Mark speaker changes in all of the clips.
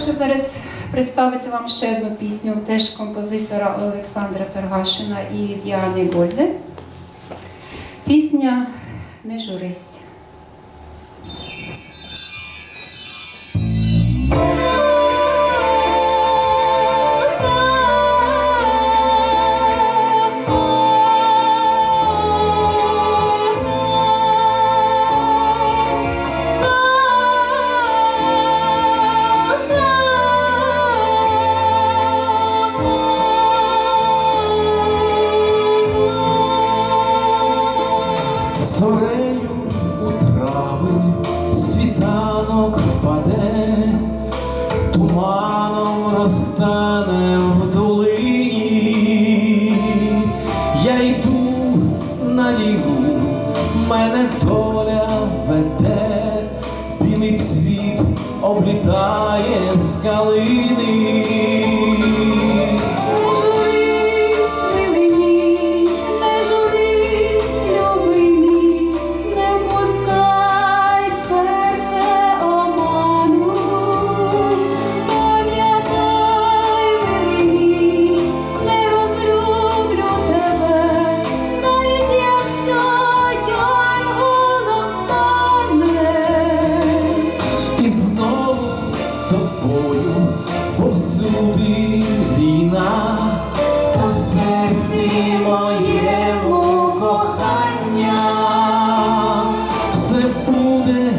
Speaker 1: хочу зараз представити вам ще одну пісню теж композитора Олександра Торгашина і Діани Гольде. Пісня Не журись.
Speaker 2: Білий цвіт облітає з тобою повсюди війна, та в серці моєму кохання. Все буде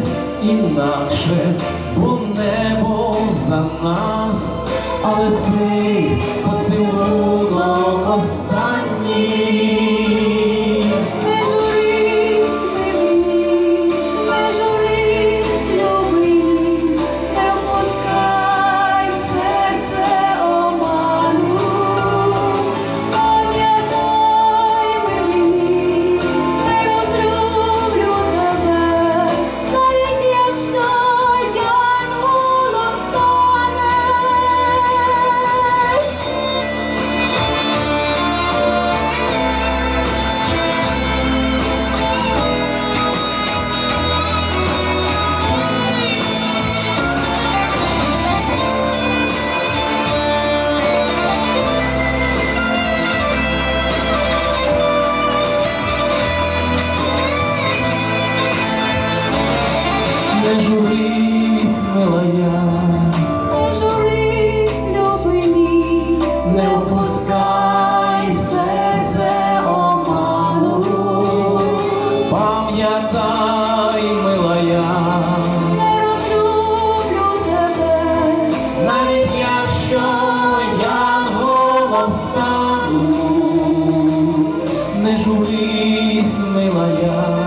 Speaker 2: інакше, бо небо за нас, але цей поцілунок останній.
Speaker 1: Не журись,
Speaker 2: милая,
Speaker 1: Не журись, любий мій,
Speaker 2: не опускай серце оману, пам'ятай, милая,
Speaker 1: не розлюблю тебе.
Speaker 2: навіть якщо янголом стану, не журись, милая,